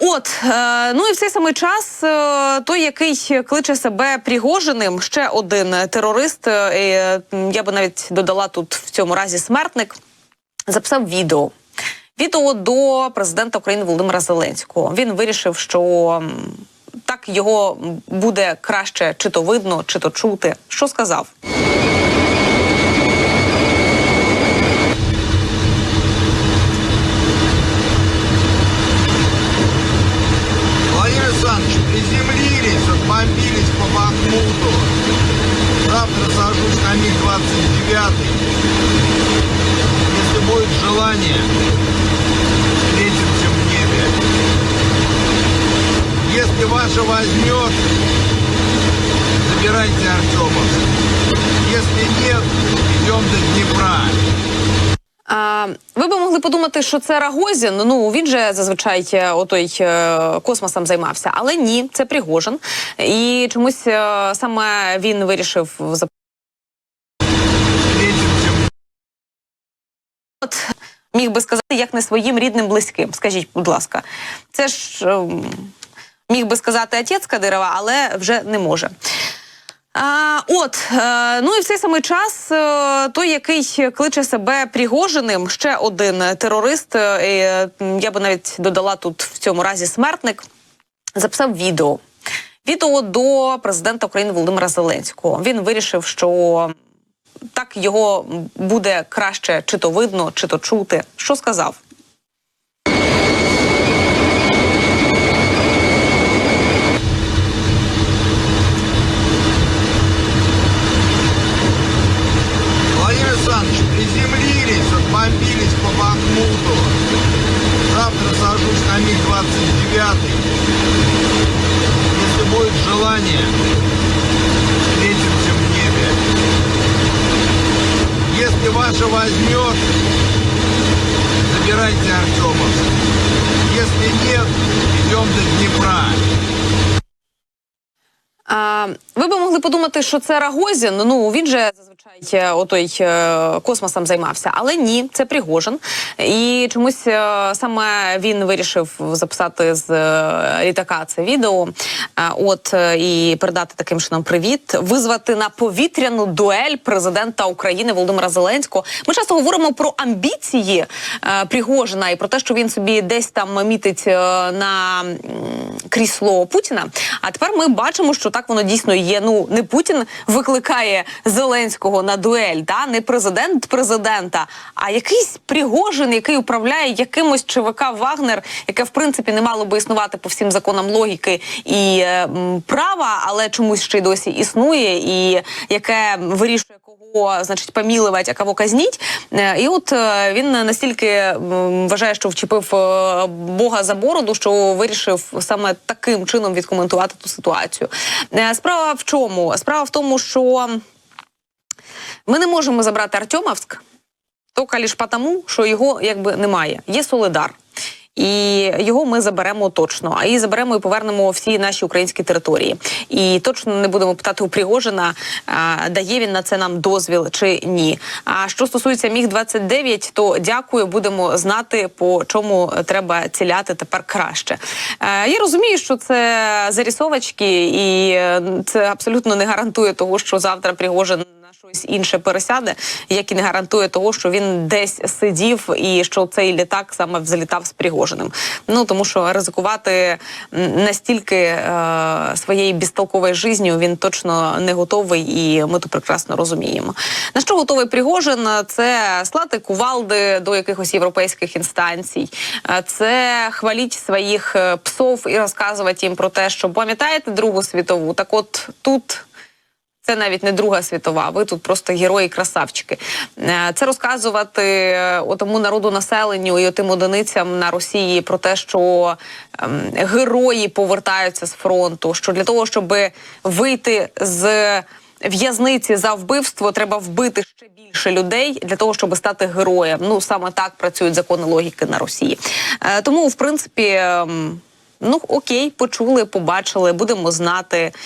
От е, ну і в цей самий час е, той, який кличе себе Пригожиним, ще один терорист. е, я би навіть додала тут в цьому разі смертник, записав відео. Відео до президента України Володимира Зеленського. Він вирішив, що так його буде краще чи то видно, чи то чути. Що сказав? МиГ-29. Если будет желание, встретимся в небе. Если ваше возьмет, забирайте Артемовск. Если нет, идем до Днепра. А, ви би могли подумати, що це Рагозін. Ну він же зазвичай е, отой е, космосом займався, але ні, це Пригожин. І чомусь е, саме він вирішив зап- Встретимся в От міг би сказати, як не своїм рідним близьким. Скажіть, будь ласка, це ж ем, міг би сказати отець Кадирова, але вже не може. А, от, е, ну і в цей самий час е, той, який кличе себе Пригожиним, ще один терорист, е, я би навіть додала тут в цьому разі смертник, записав відео. Відео до президента України Володимира Зеленського. Він вирішив, що так його буде краще чи то видно, чи то чути. Що сказав? Владимир Александрович, приземлились, отбомбились по Бахмуту. Завтра сажусь на МиГ-29. Если будет желание, встретимся в небе. Ваше возьмет, забирайте Артемовск. Если нет, идем до Днепра. А, ви би могли подумати, що це Рагозін. Ну він же зазвичай е, отой е, космосом займався, але ні, це Пригожин. І чомусь е, саме він вирішив записати з літака це відео. От і передати таким чином привіт, визвати на повітряну дуель президента України Володимира Зеленського. Ми часто говоримо про амбіції Пригожина і про те, що він собі десь там мітить на крісло Путіна. А тепер ми бачимо, що так воно дійсно є. Ну не Путін викликає Зеленського на дуель, да не президент президента, а якийсь Пригожин, який управляє якимось ЧВК Вагнер, яке в принципі не мало би існувати по всім законам логіки і е, права, але чомусь ще й досі існує, і яке вирішує значить помілувати, а кого казніть. Е, І от е, він настільки вважає, що вчепив е, Бога за бороду, що вирішив саме таким чином відкоментувати ту ситуацію. Справа в чому? Справа в тому, що ми не можемо забрати Артемовськ тільки лише тому, що його якби немає. Є Солидар. І його ми заберемо точно, а і заберемо і повернемо всі наші українські території. І точно не будемо питати у Пригожина, дає він на це нам дозвіл чи ні. А що стосується міг 29 то дякую, будемо знати по чому треба ціляти тепер краще. Е, я розумію, що це зарисовочки, і е, це абсолютно не гарантує того, що завтра Пригожин щось інше пересяде, як і не гарантує того, що він десь сидів і що цей літак саме взлітав з Пригожиним. Ну тому що ризикувати настільки е, своєю безтолковою життю він точно не готовий, і ми то прекрасно розуміємо. На що готовий Пригожин? Це слати кувалди до якихось європейських інстанцій, Е, це хваліть своїх е, псов і розказувати їм про те, що пам'ятаєте Другу світову. Так, от тут. Це навіть не Друга світова. Ви тут просто герої, красавчики. Е, Це розказувати е, тому народу населенню і тим одиницям на Росії про те, що ем, герої повертаються з фронту. Що для того, щоб вийти з в'язниці за вбивство, треба вбити ще більше людей для того, щоб стати героєм. Ну саме так працюють закони логіки на Росії. Е, Тому, в принципі. ем, Ну окей, почули, побачили, будемо знати.